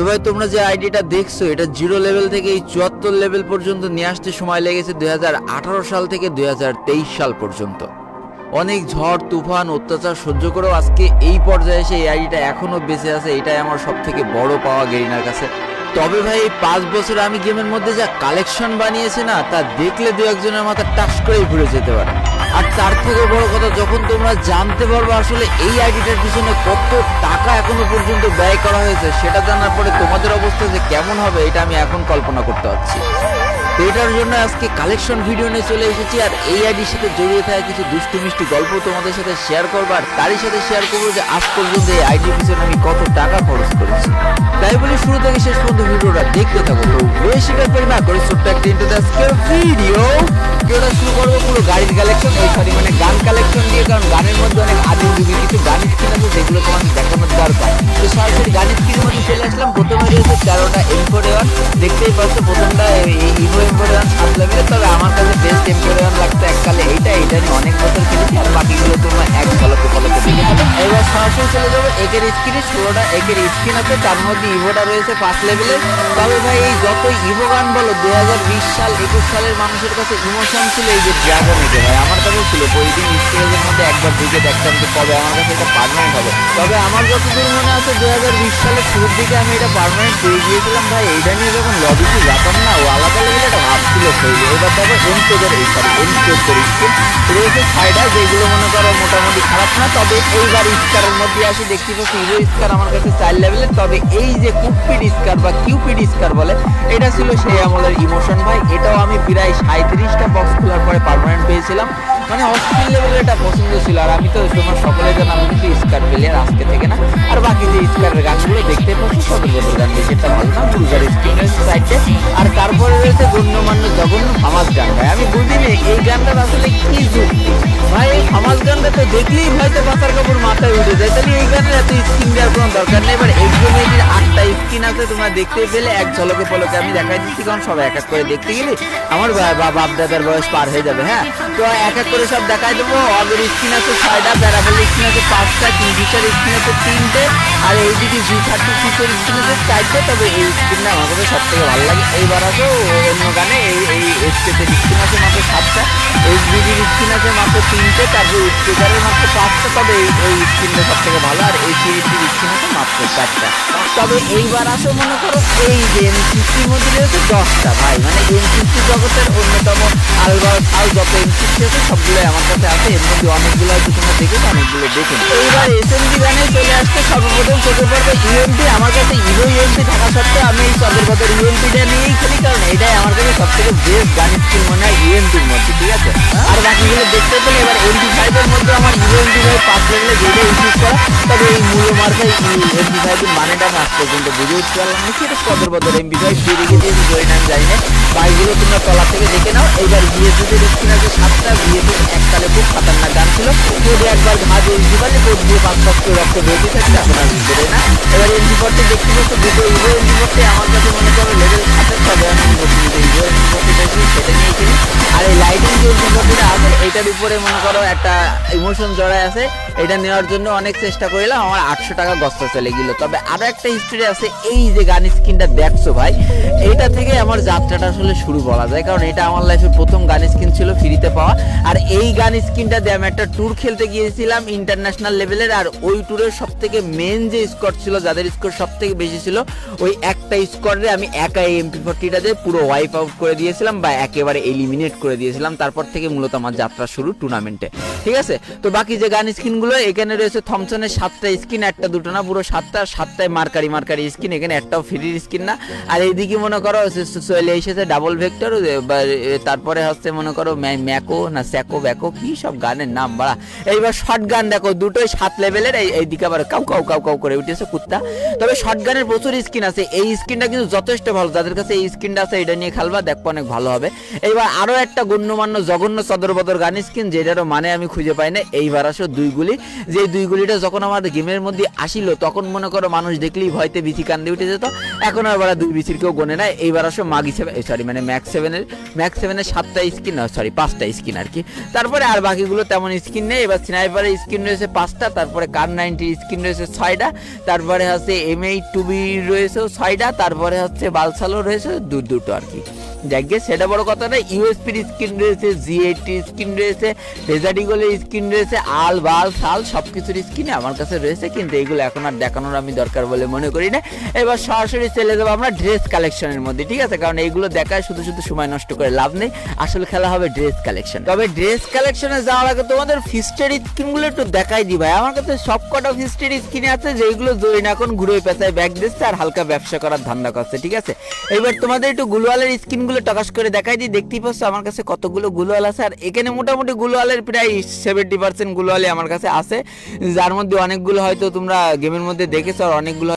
তো ভাই, তোমরা যে আইডিটা দেখছ, এটা জিরো লেভেল থেকে এই চুয়াত্তর লেভেল পর্যন্ত নিয়ে আসতে সময় লেগেছে দুই হাজার আঠারো সাল থেকে দুই হাজার তেইশ সাল পর্যন্ত। অনেক ঝড়, তুফান, অত্যাচার সহ্য করেও আজকে এই পর্যায়ে এসে এই আইডিটা এখনও বেঁচে আছে, এটাই আমার সব থেকে বড় পাওয়া গেরিনার কাছে। তবে ভাই, এই পাঁচ বছর আমি গেমের মধ্যে যা কালেকশন বানিয়েছি না, তা দেখলে দু একজনের মাথা টাচ করেই ঘুরে যেতে পারে। আর তার থেকে বড় কথা, যখন তোমরা জানতে পারবে আসলে এই আইডিটার পিছনে কত টাকা এখনও পর্যন্ত ব্যয় করা হয়েছে, সেটা জানার পরে তোমাদের অবস্থা যে কেমন হবে, এটা আমি এখন কল্পনা করতে পারছি। তো এটার জন্য আজকে কালেকশন ভিডিও নিয়ে চলে এসেছি, আর এই আইডির সাথে জড়িয়ে থাকা কিছু দুষ্টু মিষ্টি গল্প তোমাদের সাথে শেয়ার করব, আর তারই সাথে শেয়ার করব যে আজ পর্যন্ত এই আইডির পিছনে আমি কত টাকা খরচ করেছি। তাই বলে শুরু থেকে শেষ পর্যন্ত ভিডিওটা দেখতে থাকো। তো বেশি ব্যাপার না, করে ছোট্ট একটা ইন্টারনেট ভিডিও ভিডিওটা শুরু করব পুরো গাড়ির কালেকশন ওই সরি মানে গান কালেকশন দিয়ে, কারণ গানের মধ্যে অনেক আদিম যুগের কিছু গান স্কিন আছে যেগুলো তোমার দরকার তো সরাসরি গান স্কিনের মধ্যে চলে আসলাম। প্রথমে রয়েছে তেরোটা এমফোরেওয়ান দেখতেই পাচ্ছ, প্রথমটা ইভো এমফোরেওয়ান সাত লেভেলের তবে আমার কাছে বেস্ট এমফোরেওয়ান লাগতো এককালে এইটা এইটা নিয়ে অনেক বছর খেলেছি, আর বাকিগুলো তোমরা এক ঝলকে ফলকে দেখে এবার সরাসরি চলে যাব একের স্ক্রিনে, ষোলোটা একের স্ক্রিন আছে, তার মধ্যে ইভোটা রয়েছে পাঁচ লেভেলের তবে ভাই, এই যত ইভো গান বলো দু হাজার বিশ সাল, একুশ সালের মানুষের কাছে ইমোশন ছিল এই যে ড্রাগন একে ভাই, আমার কাছেও ছিল। প্রতিদিন স্টেজের মধ্যে একবার ঢুকে দেখতাম যে কবে আমার কাছে এটা পারমানেন্ট হবে। তবে আমার যতদূর মনে আছে দু হাজার বিশ সালের শুরুর দিকে আমি এটা পারমানেন্ট পেয়ে গিয়েছিলাম ভাই, এইটা নিয়ে যখন লবিতে যেতাম না, ও আলাদা লেভেলে একটা ভাব ছিল এবার দেখো এনকেজের এই সরি এনকেজের স্কিন রয়েছে ছয়টা, যেগুলো মনে করো মোটামুটি খারাপ না, তবে এইবার স্কারের মধ্যে আসি, দেখতে পাচ্ছি হিরো স্কার আমার কাছে চার লেভেলের তবে এই যে কুপিড স্কার বা কিউপিড স্কার বলে, এটা ছিল সেই আমলের ইমোশন ভাই। এটাও আমি প্রায় সাঁত্রিশটা বক্স খোলার পরে পারমানেন্ট পেয়েছিলাম। মানে অস্থির লেভেলের এটা পছন্দ ছিল। আর আমি তো তোমার সকলে জানো আমি কিন্তু স্কার প্লেয়ার আজকে থেকে না, আর বাকি যে স্কারের গানগুলো দেখতে পাচ্ছি বদল গান বেশি একটা ভালো না স্ক্রিন রয়েছে সাইডে আর তারপরে রয়েছে গণ্যমান্য জঘন্য ফামাস গান ভাই আমি বুঝিনি, এই গানটার আসলে কি যুক্তি ভাই, এই ফামাস গানটা তো দেখলেই হয়তো বাসার কাপড় মাথায় উঠে যায়। তাহলে এই গানের এত স্ক্রিন দেওয়ার কোনো দরকার নেই। এবার এক্সোমেটির আটটা স্ক্রিন আছে তোমরা দেখতে পেলে, এক ঝলকে পলকে আমি দেখাই দিচ্ছি, কারণ সব এক এক করে দেখতে গেলে আমার বাপ দাদার বয়স পার হয়ে যাবে হ্যাঁ? তো এক এক করে সব দেখাই দেবো। অগের স্ক্রিন আছে ছয়টা প্যারাবল স্ক্রিন আছে পাঁচটা, কিংফিশার স্ক্রিন আছে তিনটে, আর এইদিকে জি থার্টি সিক্সের স্ক্রিন আছে চারটে, তবে এই স্ক্রিনটা আমার কাছে সব থেকে ভালো লাগে। এইবার আছে অন্য গানে, এই এই এসকেতে স্ক্রিন আছে মাত্র সাতটা এইচ বিডির স্ক্রিন আছে মাত্র তিনটে, তারপর স্পিকারের মাত্র পাঁচটা, তবে এই এই স্ক্রিনটা সব থেকে ভালো, আর এই সিরিজটির স্ক্রিন আছে মাত্র চারটা। তবে এইবার আসো মনে করো, এই যে সিক্সটির মধ্যে রয়েছে দশটা ভাই। মানে এমসিসি জগতের অন্যতম আলবার আল যত এমসিসি আছে, সবগুলোই আমার কাছে আছে। এর মধ্যে অনেকগুলো হয়তো তোমরা দেখেছ অনেকগুলো দেখে এইবার এসএমজি গানে চলে আসতে সর্বপ্রথম চোখে পড়বে ইউএমপি আমার কাছে ইভো ইউএমপি থাকা সত্ত্বেও আমি এই চন্দ্রপথের ইউএমপিটা নিয়েই খেলি, কারণ এটাই আমার কাছে সব থেকে বেস্ট গান স্কিল মনে হয়? ইউএমপির মধ্যে, ঠিক আছে? আর বাকিগুলো দেখতে পেলে এবার এমপি ফাইভের মধ্যে আমার ইউএমপি ভাই পাঁচ লেভেলে যেটা ইউজ করা, তবে এই মূল্য মার্কায় এমপি ফাইভের মানেটা আমি আজ পর্যন্ত বুঝে উঠতে পারলাম না, সেটা কদর বদর এমপি ফাইভ দিয়ে রেখে দিয়েছি জয় নাম জানি না বাইকগুলো তোমরা তলা থেকে দেখে নাও। এইবার বিএসএসের স্ক্রিন আছে সাতটা বিএসএস এককালে খুব খাতারনাক গান ছিল। যদি একবার ঘাট উঠতে পারলে কোট দিয়ে পাঁচ পাঁচ রক্ত বেরিয়ে থাকলে এখন আর বেরোয় না। এবার এমপি ফোরটি দেখতে পাচ্ছ দুটো ইভো এমপি ফোরটি আমার কাছে মনে করো লেভেল সাথে তবে আমি নতুন যে ইভো এমপি ফোরটি দেখি সেটা নিয়ে খেলি এইটার উপরে মনে করো একটা ইমোশন জড়ায় আছে, এটা নেওয়ার জন্য অনেক চেষ্টা করলাম, আমার আটশো টাকা গস্ত চলে গেল। তবে আরও একটা হিস্ট্রি আছে, এই যে গান স্কিনটা দেখছ ভাই, এটা থেকে আমার যাত্রাটা আসলে শুরু বলা যায়, কারণ এটা আমার লাইফে প্রথম গান স্কিন ছিল ফ্রিতে পাওয়া। আর এই গান স্কিনটা দিয়ে আমি একটা ট্যুর খেলতে গিয়েছিলাম ইন্টারন্যাশনাল লেভেলের আর ওই ট্যুরের সব থেকে মেন যে স্কোর ছিল, যাদের স্কোর সব থেকে বেশি ছিল, ওই একটা স্কোরে আমি একা এমপি ফোরটিটা দিয়ে পুরো ওয়াইপ আউট করে দিয়েছিলাম বা একেবারে এলিমিনেট করে দিয়েছিলাম, তারপর থেকে মূলত আমার যাত্রা শুরু টুর্নামেন্টে ঠিক আছে? তো বাকি যে গান স্কিনগুলো, এখানে রয়েছে থমসনের সাতটা স্কিন, একটা দুটো না, পুরো সাতটা সাতটায় মার্কারি মার্কারি স্কিন, এখানে একটাও ফ্রির স্কিন না। আর এইদিকে মনে করো, সে- চলে এসেছে ডাবল ভেক্টর তারপরে হচ্ছে মনে করো ম্যাকো না স্যাকো ব্যাকো, কি সব গানের নাম বাড়া। এইবার শর্ট গান দেখো, দুটোই সাত লেভেলের এই, এইদিকে আবার কাউ কাউ কাউ কাউ করে উঠেছে কুত্তা। তবে শর্ট গানের প্রচুর স্কিন আছে, এই স্কিনটা কিন্তু যথেষ্ট ভালো, যাদের কাছে এই স্কিনটা আছে, এটা নিয়ে খেলবা, দেখব অনেক ভালো হবে। এইবার আরও একটা গণ্যমান্য জঘন্য সদর বদর গান স্কিন যেটারও মানে আমি খুঁজে পাই না এইবার আসো দুইগুলি যে দুই গুলিটা যখন আমার গেমের মধ্যে আসিল, তখন মনে করো মানুষ দেখলেই ভয়তে বিচি কান্দে উঠে যেত। এখন আর দুই বিচির কেউ গনে না এইবার আসো মাগি সেভেন সরি মানে ম্যাক্স সেভেনের ম্যাক্স সেভেনের সাতটা স্কিন সরি পাঁচটা স্কিন আর কি। তারপরে আর বাকিগুলো তেমন স্কিন নেই। এবার স্নাইপারের স্কিন রয়েছে পাঁচটা, তারপরে কার নাইনটির স্কিন রয়েছে ছয়টা, তারপরে হচ্ছে এম এইট টু বি রয়েছে ছয়টা, তারপরে হচ্ছে বালসালও রয়েছে দু দুটো আর কি। যাকে সেটা বড় কথা না ইউএসপির স্ক্রিন রয়েছে জি এইটির স্ক্রিন রয়েছে ডেজার্ট ইগলের স্ক্রিন রয়েছে আল বাল সাল সব কিছুর স্ক্রিনে আমার কাছে রয়েছে, কিন্তু এইগুলো এখন আর দেখানোর আমি দরকার বলে মনে করি না। এবার সরাসরি চলে যাব আমরা ড্রেস কালেকশনের মধ্যে, ঠিক আছে? কারণ এইগুলো দেখায় শুধু শুধু সময় নষ্ট করে লাভ নেই। আসল খেলা হবে ড্রেস কালেকশন তবে ড্রেস কালেকশনে যাওয়ার আগে তোমাদের ফিস্টের স্ক্রিনগুলো একটু দেখাই দি ভাই। আমার কাছে সব কটা ফিস্টের স্ক্রিনে আছে যেগুলো জয়িন এখন ঘুরে পেঁচায় ব্যাগ দিচ্ছে আর হালকা ব্যবসা করার ধান্দা করছে, ঠিক আছে? এবার তোমাদের একটু গুলোয়ালের স্ক্রিনগুলো টকাশ করে দেখাই দিই, দেখতেই পাচ্ছ আমার কাছে কতগুলো গুলোয়াল আছে, আর এখানে মোটামুটি গুলোয়ালের প্রায় সেভেন্টি পার্সেন্ট গুলোয়ালি আমার কাছে আছে। যার মধ্যে অনেকগুলো হয়তো তোমরা গেমের মধ্যে দেখেছ, আর অনেকগুলো